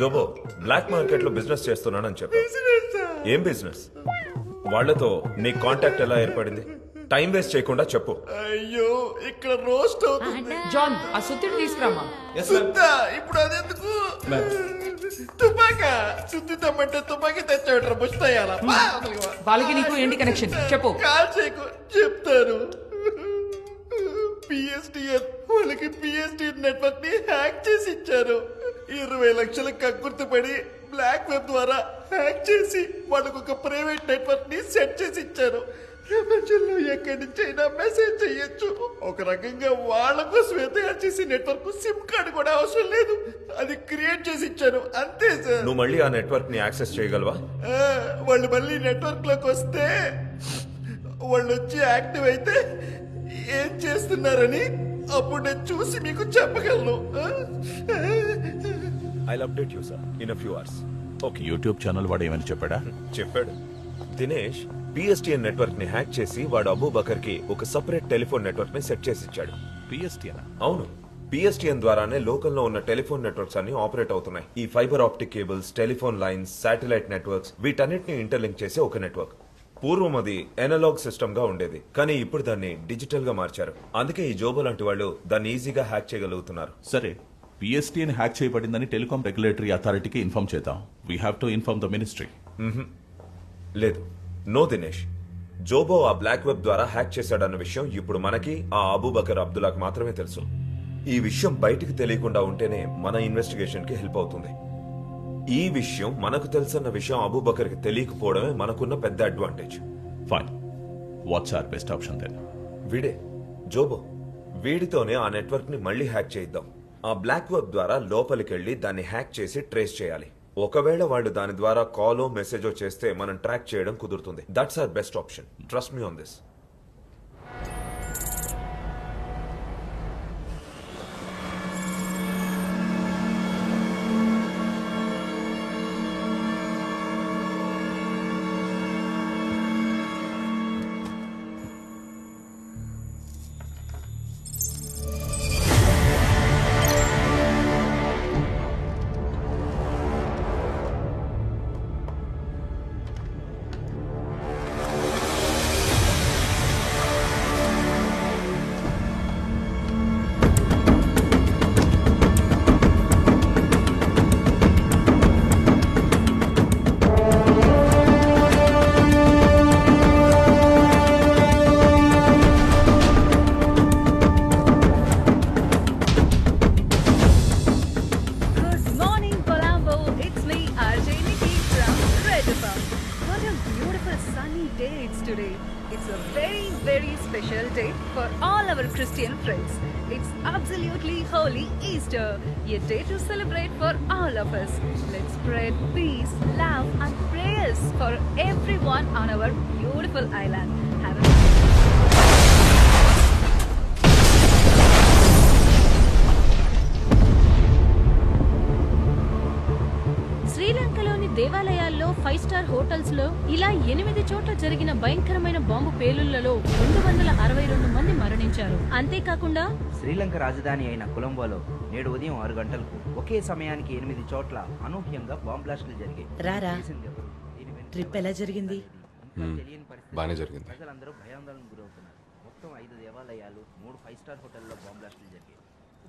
జోబో black మార్కెట్లో business చేస్తున్నానని చెప్పు. ఏం బిజినెస్ వాళ్ళతో నీ కాంటాక్ట్ ఎలా ఏర్పడింది? టైం వేస్ట్ చేయకుండా చెప్పు. అయ్యో ఇక్కడ రోస్ట్ అవుతుంది. జాన్ ఆ సుత్తిని తీసుకురామా సుత్తా ఇప్పుడు అదెందుకు? తుపాకా? సుత్తి తమ్మంటే తుపాకీ తెచ్చాడు ముస్తాయాల వాళ్ళకి నీకు ఏంటి కనెక్షన్ చెప్పు. కాల్ చేయకు చెప్తాను. పిఎస్టిఎన్ వాళ్ళకి పిఎస్టిఎన్ నెట్వర్క్ని హ్యాక్ చేసి ఇచ్చారు. ఇరవై లక్షల కక్కుర్తి పడి బ్లాక్ వెబ్ ద్వారా హ్యాక్ చేసి వాళ్ళకు ఒక ప్రైవేట్ నెట్వర్క్ని సెట్ చేసి ఇచ్చారు. ప్రపంచంలో ఎక్కడి నుంచి అయినా మెసేజ్ చెయ్యొచ్చు ఒక రకంగా వాళ్ళ కోసమే తయారు చేసి నెట్వర్క్ సిమ్ కార్డు కూడా అవసరం లేదు. అది క్రియేట్ చేసి ఇచ్చారు. అంతే సార్ నువ్వు మళ్ళీ ఆ నెట్వర్క్ని యాక్సెస్ చేయగలవా? వాళ్ళు మళ్ళీ నెట్వర్క్లోకి వస్తే వాళ్ళు వచ్చి యాక్టివ్ అయితే ఏం చేస్తున్నారని అప్పుడు నేను చూసి మీకు చెప్పగలను. ఆ? I update you sir in few hours okay YouTube channel వాడు ఏమని చెప్పాడా? చెప్పాడు. దినేష్ పిఎస్టిఎన్ నెట్వర్క్ని హ్యాక్ చేసి వాడు అబూ బకర్కి ఒక సపరేట్ టెలిఫోన్ నెట్వర్క్ని సెట్ చేసి ఇచ్చాడు పిఎస్టీనా అవును. పిఎస్టిఎన్ ద్వారానే లోకల్లో ఉన్న టెలిఫోన్ నెట్వర్క్స్ అన్ని ఆపరేట్ అవుతున్నాయి. ఈ fibre optic cables telephone lines satellite networks వీటన్నిటిని ఇంటర్లింక్ చేసే ఒక నెట్వర్క్ పూర్వం అది ఎనలాగ్ సిస్టమ్గా ఉండేది కానీ ఇప్పుడు దాన్ని డిజిటల్గా మార్చారు. అందుకే ఈ జోబో లాంటి వాళ్ళు దాన్ని ఈజీగా హ్యాక్ చేయగలుగుతున్నారు. సరే పిఎస్టీని హ్యాక్ చేయబడిందని టెలికాం రెగ్యులేటరీ అథారిటీకి ఇన్ఫార్మ్ చేద్దాం. We have to inform the ministry లేదు. నో దినేష్. జోబో ఆ బ్లాక్ వెబ్ ద్వారా హ్యాక్ చేశాడన్న విషయం ఇప్పుడు మనకి ఆ అబూబకర్ అబ్దుల్లాకి మాత్రమే తెలుసు. ఈ విషయం బయటికి తెలియకుండా ఉంటేనే మన ఇన్వెస్టిగేషన్కి హెల్ప్ అవుతుంది. ఈ విషయం మనకు తెలుసన్న విషయం అబూబకర్కి తెలియకపోవడమే మనకున్న పెద్ద advantage. Fine what's our best option then వీడే. జోబో. వీడితోనే ఆ నెట్వర్క్ని మళ్ళీ హ్యాక్ చేయిద్దాం. ఆ బ్లాక్ వెబ్ ద్వారా లోపలికెళ్ళి దాన్ని హ్యాక్ చేసి ట్రేస్ చేయాలి. ఒకవేళ వాళ్ళు దాని ద్వారా కాలో మెసేజో చేస్తే మనం ట్రాక్ చేయడం కుదురుతుంది. That's our best option trust me on this beautiful sunny day it's today. It's a very, very special day for all our Christian friends. It's absolutely holy Easter, a day to celebrate for all of us. Let's spread peace, love, and prayers for everyone on our beautiful island. Have a శ్రీలంకలోని దేవాలయాల్లో five star హోటల్స్లో ఇలా ఎనిమిది చోట్ల జరిగిన భయంకరమైన bomb పేలుళ్ళలో రెండు వందల అరవై రెండు మంది మరణించారు అంతేకాకుండా శ్రీలంక రాజధాని అయిన కొలంబోలో నేడు ఉదయం ఆరు గంటలకు ఒకే సమయానికి ఎనిమిది చోట్ల అనూహ్యంగా బాంబ్ బ్లాస్టులు జరిగాయి రారా. ట్రిప్ ఎలా జరిగింది? ఇంకా తెలియని పరిస్థితి. బానే జరిగింది. ప్రజలందరూ భయాందోళనకు గురవుతున్నారు మొత్తం ఐదు దేవాలయాలు మూడు ఫైవ్ స్టార్ హోటల్లో బాంబ్ బ్లాస్టులు జరిగాయి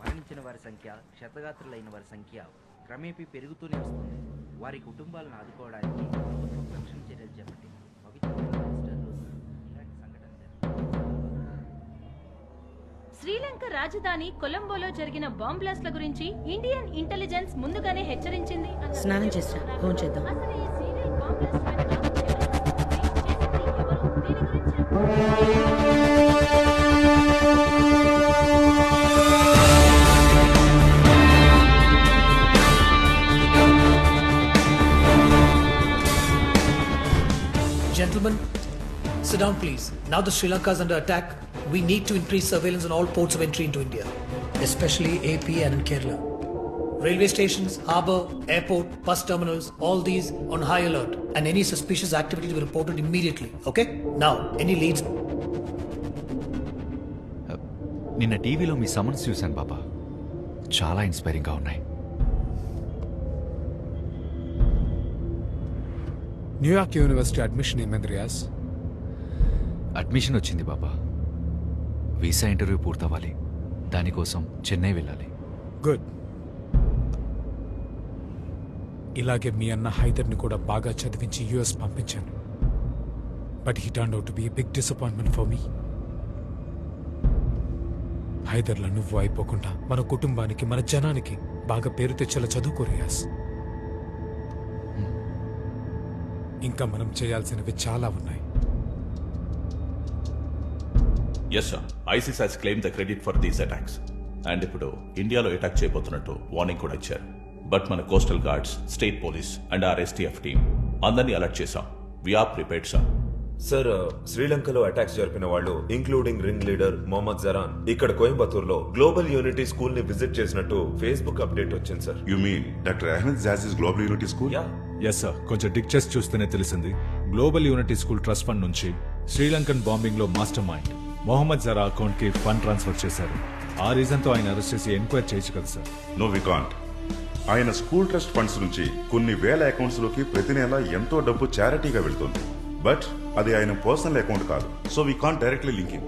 మరణించిన వారి సంఖ్య క్షతగాత్రులైన వారి సంఖ్య క్రమేపీ పెరుగుతూనే వస్తుంది వారి కుటుంబాలను ఆదుకోవడానికి ప్రభుత్వం రక్షణ చర్యలు చేపట్టింది జరిగింది. శ్రీలంక రాజధాని కొలంబోలో జరిగిన బాంబ్ బ్లాస్ట్ల గురించి ఇండియన్ ఇంటెలిజెన్స్ ముందుగానే హెచ్చరించింది. స్నానం చేసిరా ఫోన్ చేద్దాం అసలు ఈ సీరియల్ బాంబ్ బ్లాస్ట్ వెనుక ఎవరు? దీని గురించి Gentlemen, sit down please. Now that Sri Lanka is under attack, we need to increase surveillance on all ports of entry into India, especially AP and in Kerala. Railway stations, harbour, airport, bus terminals, all these on high alert, and any suspicious activity to be reported immediately. Okay? Now, any leads? నిన్న టీవీలో మీ summons చూశాను బాబా చాలా ఇన్స్పైరింగ్గా ఉన్నాయి New York university admission ఏమైంది Riyaz admission వచ్చింది బాబా. Visa interview పూర్తవ్వాలి. దానికోసం చెన్నై వెళ్ళాలి. Good ఇలాగే మీ అన్న హైదర్ని కూడా బాగా చదివించి యుఎస్ పంపించాను. But he turn out be big disappointment for me హైదర్లో నువ్వు అయిపోకుండా మన కుటుంబానికి మన జనానికి బాగా పేరు తెచ్చేలా చదువుకో రియాజ్ ఇంకా మనం చేయాల్సినవి చాలా ఉన్నాయి. Yes sir ISIS has claim the credit for these attacks and ఇప్పుడు ఇండియాలో అటాక్ చేయబోతున్నట్టు వార్నింగ్ కూడా ఇచ్చారు. బట్ మన coastal guards state police and our STF team అందరినీ అలర్ట్ చేశాం. వీఆర్ ప్రిపేర్డ్ సార్ సార్ శ్రీలంకలో అటాక్స్ జరిపిన వాళ్ళు including ring leader Mohammed Jaran ఇక్కడ కోయంబత్తూర్లో గ్లోబల్ యూనిటీ స్కూల్ని విజిట్ చేసినట్టు ఫేస్బుక్ అప్డేట్ వచ్చింది sir you mean doctor Ahmed జాజిస్ global unity school ya yes sir కొంచెం డిక్ చేసి చూస్తేనే తెలిసింది. Global unity school trust fund నుంచి శ్రీలంకన్ బాంబింగ్లో మాస్టర్ మైండ్ మొహమ్మద్ జరా అకౌంట్కి ఫండ్ ట్రాన్స్ఫర్ చేశారు. ఆ రీజన్తో ఆయన అరెస్ట్ చేసి ఎంక్వైరీ చేయొచ్చు కదా సార్ నో వి కాంట్ ఆయన స్కూల్ ట్రస్ట్ ఫండ్స్ నుంచి కొన్ని వేల అకౌంట్స్లోకి ప్రతి నెల ఎంతో డబ్బు చారిటీగా వెళ్తుంది. బట్ అది ఆయన పర్సనల్ అకౌంట్ కాదు. So we can't directly link in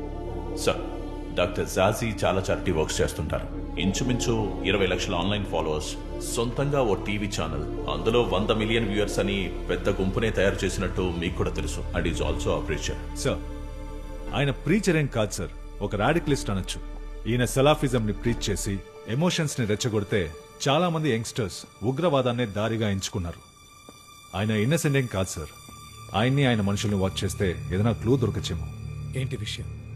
sir doctor జాజీ చాలా చారిటీ వర్క్స్ చేస్తుంటారు. ఇంచుమించు ఇరవై లక్షల ఆన్లైన్ ఫాలోవర్స్ సొంతంగా ఓ టీవీ ఛానల్ అందులో వంద మిలియన్ వ్యూయర్స్ అని పెద్ద గుంపునే తయారు చేసినట్టు మీకు కూడా తెలుసు. And is also a preacher sir ఆయన ప్రీచర్ ఏం కాదు సార్ ఒక రాడికలిస్ట్ అనొచ్చు. ఈయన సెలాఫిజం ని ప్రీచ్ చేసి ఎమోషన్స్ని రెచ్చగొడితే చాలా మంది యంగ్స్టర్స్ ఉగ్రవాదాన్నే దారిగా ఎంచుకున్నారు. ఆయన ఇన్నసెంట్ ఏం కాదు సార్ ఆయన్ని ఆయన మనుషుల్ని వాచ్ చేస్తే ఏదైనా క్లూ దొరకచ్చేమో ఏంటి విషయం?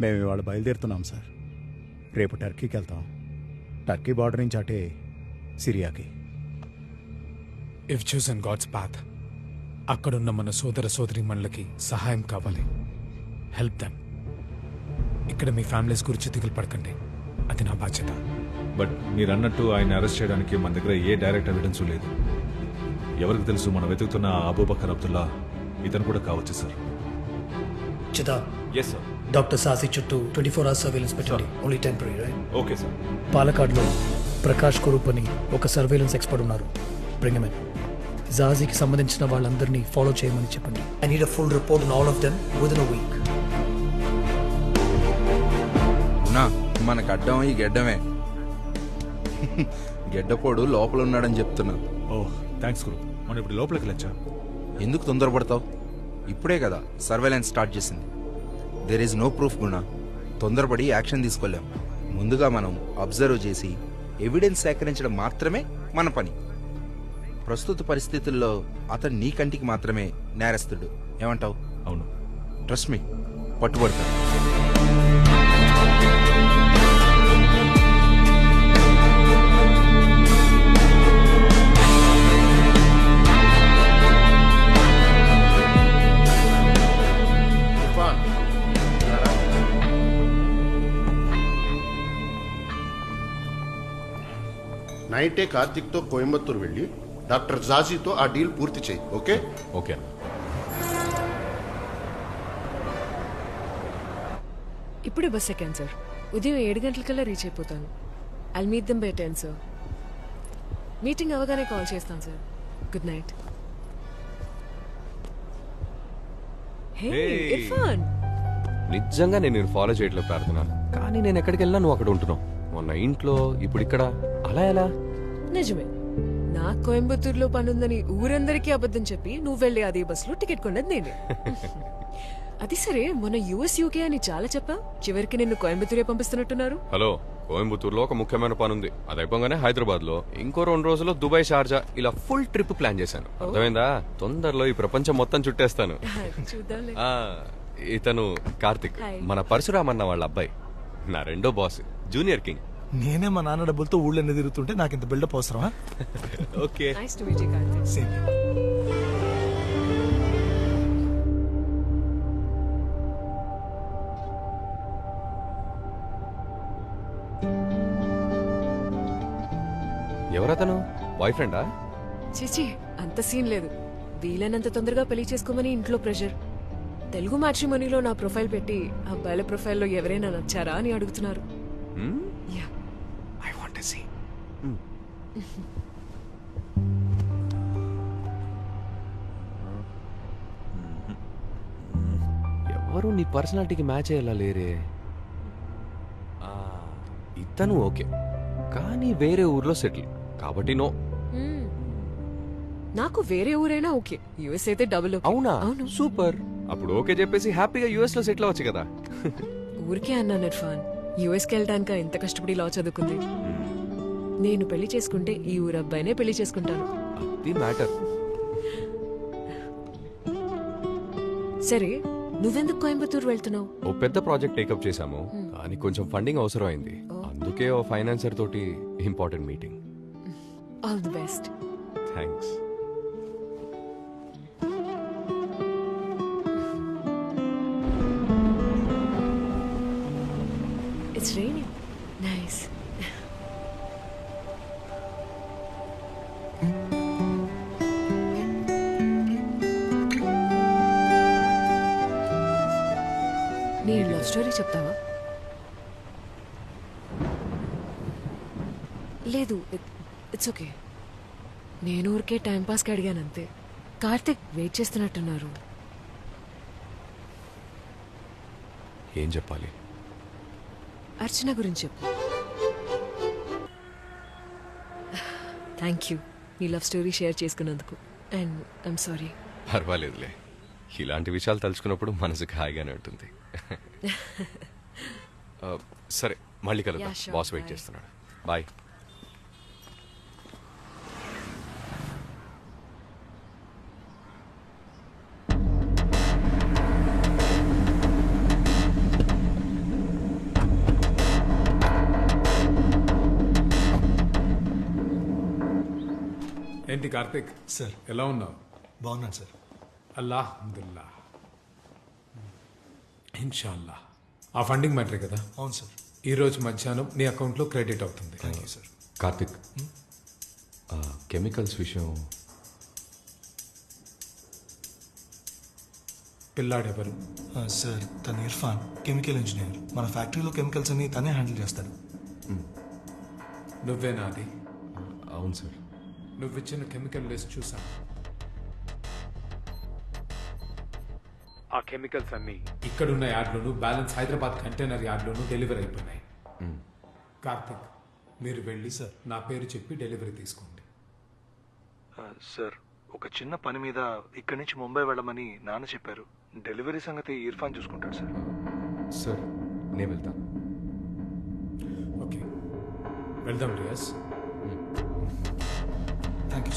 మేము ఇవాళ బయలుదేరుతున్నాం సార్. రేపు టర్కీకి వెళ్తాం. టర్కీ బార్డర్ నుంచి అటే సిరియాకి. ఇఫ్ చూసన్ గాడ్స్ పాత్ అక్కడున్న మన సోదర సోదరి మనలకి సహాయం కావాలి. హెల్ప్ దెమ్ ఇక్కడ మీ ఫ్యామిలీస్ గురించి దిగులు పడకండి. అది నా బాధ్యత. బట్ మీరు అన్నట్టు ఆయన అరెస్ట్ చేయడానికి మన దగ్గర ఏ డైరెక్ట్ ఎవిడెన్స్ లేదు. ఎవరికి తెలుసు మనం వెతుకుతున్న అబూబకర్ అబ్దుల్లా ఇతను కూడా కావచ్చు సార్. చిదా ఎస్ సార్ డాక్టర్ సాసి చుట్టూ ట్వంటీ ఫోర్ అవర్స్ సర్వేలెన్స్ పెట్టండి. Only temporary right okay sir పాలకాడ్లో Prakash Kurup అని ఒక సర్వేలెన్స్ ఎక్స్పర్ట్ ఉన్నారు. బ్రింగమెన్ జాజీకి సంబంధించిన వాళ్ళందరినీ ఫాలో చేయమని చెప్పండి. I need a full report all of them within a week ఉన్నా మనకు అడ్డం ఈ గెడ్డమే. గెడ్డపోడు లోపల ఉన్నాడని చెప్తున్నా. ఓ థ్యాంక్స్ గురు. మనం ఇప్పుడు లోపలికి వెళ్ళచ్చా ఎందుకు తొందరపడతావు? ఇప్పుడే కదా సర్వేలెన్స్ స్టార్ట్ చేసింది. There is no proof Guna. తొందరపడి యాక్షన్ తీసుకోలేం. ముందుగా మనం అబ్జర్వ్ చేసి ఎవిడెన్స్ సేకరించడం మాత్రమే మన పని. ప్రస్తుత పరిస్థితుల్లో అతను నీ కంటికి మాత్రమే నేరస్తుడు. ఏమంటావు? అవును. ట్రస్ట్ మీ పట్టుబడతాడు. నైటే కార్తిక్తో కోయంబత్తూరు వెళ్ళి డాక్టర్ జాజీతో ఆ డీల్ పూర్తి చేయి ఓకే? ఓకే ఇప్పుడే బస్ ఎక్కాను సార్. ఉదయం ఏడు గంటలకల్లా రీచ్ అయిపోతాను. I'll meet them by ten sir meeting అవగానే కాల్ చేస్తాను సార్ గుడ్ నైట్. ఇర్ఫాన్. నిజంగా నేను నేను ఫాలో చేయట్లేదు ప్రార్థన. కానీ నేను ఎక్కడికి వెళ్ళినా నువ్వు అక్కడ ఉంటున్నావు. మొన్న ఇంట్లో ఇప్పుడు ఇక్కడ. అలా ఎలా? నిజమే. నా కోయంబత్తూరులో పనుందని ఊరందరికీ అబద్ధం చెప్పి నువ్వు వెళ్ళి అదే బస్సులో టికెట్ కొన్నది నేనే. అది సరే మొన్న యుఎస్ యూకే అని చాలా చెప్పా. చివరికి నిన్ను కోయంబత్తూరే పంపిస్తున్నట్టున్నారు. హలో కోయంబత్తూరులో ఒక ముఖ్యమైన పని ఉంది అది అయిపోగానే హైదరాబాద్లో ఇంకో రెండు రోజుల్లో దుబాయ్ షార్జా ఇలా ఫుల్ ట్రిప్ ప్లాన్ చేశాను. అర్థమైందా? తొందరలో ఈ ప్రపంచం మొత్తం చుట్టేస్తాను. ఇతను కార్తిక్. మన పరశురామ్ అన్న వాళ్ళ అబ్బాయి. నా రెండో బాస్ జూనియర్ కింగ్. నేనే మా నాన్న డబ్బులతో ఊళ్ళో తిరుగుతుంటే నాకు ఇంత బిల్డప్ అవసరమా? Okay. Nice to meet you Karthik same ఎవరతను? బాయ్ ఫ్రెండా చిచి అంత సీన్ లేదు. వీలైనంత తొందరగా పెళ్ళి చేసుకోమని ఇంట్లో ప్రెషర్ తెలుగు మ్యాట్రిమోనీలో నా ప్రొఫైల్ పెట్టి అబ్బాయిల ప్రొఫైల్లో ఎవరైనా నచ్చారా? అని అడుగుతున్నారు. ఎవరు నీ పర్సనాలిటీకి మ్యాచ్ అయ్యేలా లేరే? ఇతను ఓకే. కానీ వేరే ఊర్లో సెటిల్. కాబట్టి నో. నాకు వేరే ఊరైనా ఓకే. యుఎస్ అయితే డబుల్ అవునా? అవును. సూపర్. అప్పుడు ఓకే చెప్పేసి హ్యాపీగా యుఎస్లో సెటిల్ అవ్వచ్చు కదా. ఊరికే అన్నాను ఇర్ఫాన్. యుఎస్కి వెళ్ళడానికి ఎంత కష్టపడి లా చదువుకుంది? నేను పెళ్ళి చేసుకుంటే ఈ ఊరు అబ్బాయినే పెళ్ళి చేసుకుంటాను. మ్యాటర్. సరే నువ్వెందుకు కోయంబత్తూరు వెళ్తున్నావు? ఓ పెద్ద ప్రాజెక్ట్ టేకప్ చేశాము. కానీ కొంచెం ఫండింగ్ అవసరం అయింది అందుకే ఓ ఫైనాన్సర్ తోటి important meeting. All the best. Thanks. నీ లవ్ స్టోరీ చెప్తావా? లేదు ఇట్స్ ఓకే నేను ఊరికే టైంపాస్కి అడిగాను అంతే. కార్తిక్ వెయిట్ చేస్తున్నట్టున్నారు. ఏం చెప్పాలి? అర్చన గురించి చెప్పు. థ్యాంక్ యూ నీ లవ్ స్టోరీ షేర్ చేసుకున్నందుకు. అండ్ ఐమ్ సారీ పర్వాలేదులే. ఇలాంటి విషయాలు తలుచుకున్నప్పుడు మనసుకు హాయిగానే ఉంటుంది. ఆ, సరే మళ్ళీ కలుద్దాం. Yeah, sure. Boss wait Bye. చేస్తున్నాడు. బాయ్. ఏంటి కార్తిక్? సార్. ఎలా ఉన్నావు? బాగున్నాను సార్. అల్లాహమ్దుల్లా. ఇన్షాల్లా. ఆ ఫండింగ్ మ్యాటరే కదా? అవును సార్. ఈ రోజు మధ్యాహ్నం నీ అకౌంట్లో క్రెడిట్ అవుతుంది. Thank you sir. కార్తిక్ ఆ, కెమికల్స్ విషయం పిల్లాడెవరు? సార్ తను ఇర్ఫాన్ కెమికల్ ఇంజనీర్. మన ఫ్యాక్టరీలో కెమికల్స్ అన్ని తనే హ్యాండిల్ చేస్తాడు. నువ్వేనా అది? అవును సార్. నువ్వు ఇచ్చిన కెమికల్ లిస్ట్ చూసా ఆ కెమికల్స్ అన్ని. ఇక్కడున్న యార్డ్లోను బ్యాలెన్స్ హైదరాబాద్ కంటైనర్ యార్డ్లోను డెలివరీ అయిపోయినాయి. కార్తిక్ మీరు వెళ్ళి సార్ నా పేరు చెప్పి డెలివరీ తీసుకోండి. ఆ, సార్ ఒక చిన్న పని మీద ఇక్కడి నుంచి ముంబై వెళ్ళమని నాన్న చెప్పారు. డెలివరీ సంగతి ఇర్ఫాన్ చూసుకుంటాడు సార్. సార్ నేను వెళ్తాను ఓకే. వెళ్దాం రియాస్. థ్యాంక్ యూ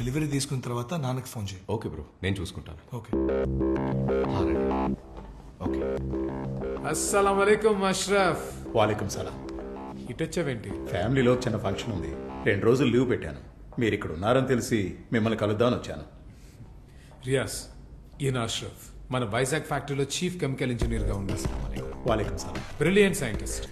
డెలివరీ తీసుకున్న తర్వాత నాన్నకి ఫోన్ చేయి. ఓకే బ్రో నేను చూసుకుంటాను. ఓకే. ఓకే. అస్సలం వలైకుం అష్రఫ్. వాలేకుం సలాం. ఇటొచ్చావేంటి? ఫ్యామిలీలో చిన్న ఫంక్షన్ ఉంది. రెండు రోజులు లీవ్ పెట్టాను. మీరు ఇక్కడ ఉన్నారని తెలిసి మిమ్మల్ని కలుద్దామని వచ్చాను. రియాస్ ఈయన అష్రఫ్. మన వైజాగ్ ఫ్యాక్టరీలో చీఫ్ కెమికల్ ఇంజనీర్గా ఉన్నారు వాలేకుం సలాం. Brilliant scientist.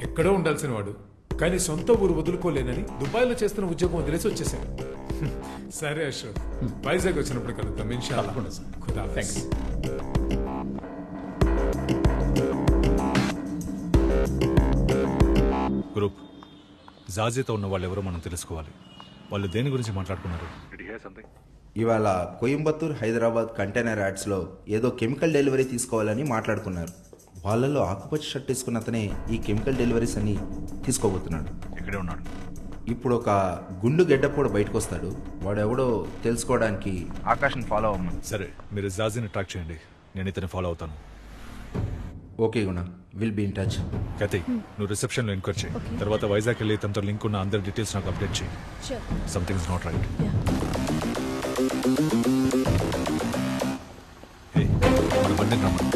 ఎక్కడో ఉండాల్సిన వాడు కానీ సొంత ఊరు వదులుకోలేనని దుబాయ్లో చేస్తున్న ఉద్యోగం వదిలేసి వచ్చేసాడు సరే అష్రఫ్ వైజాగ్ వచ్చినప్పుడు కలుద్దాం. ఇన్షాల్లా. తప్పకుండా సార్. ఖుదా Thanks. గ్రూప్ జాజీతో ఉన్న వాళ్ళు ఎవరో మనం తెలుసుకోవాలి. వాళ్ళు దేని గురించి మాట్లాడుకున్నారు? ఇవాళ కోయంబత్తూర్ హైదరాబాద్ కంటైనర్ యాడ్స్లో ఏదో కెమికల్ డెలివరీ తీసుకోవాలని మాట్లాడుకున్నారు. వాళ్ళలో ఆకుపచ్చ షర్ట్ వేసుకున్న అతనే ఈ కెమికల్ డెలివరీస్ అని తీసుకోబోతున్నాడు. ఇక్కడే ఉన్నాడు. ఇప్పుడు ఒక గుండు గెడ్డ కూడా బయటకు వస్తాడు వాడెవడో తెలుసుకోవడానికి ఆకాశం ఫాలో అవ్వమని. సరే మీరు జాజీని ట్రాక్ చేయండి. నేను ఇతను ఫాలో అవుతాను. Okay Guna. Will be in touch Kathi నువ్వు రిసెప్షన్లో ఎంక్వైర్ చేయి. తర్వాత వైజాగ్ వెళ్ళి తనతో లింక్ ఉన్న అందరి డీటెయిల్స్ నాకు అప్డేట్ చేయి. సంథింగ్ ఇస్ నాట్ రైట్ మన బండి రమ్మను.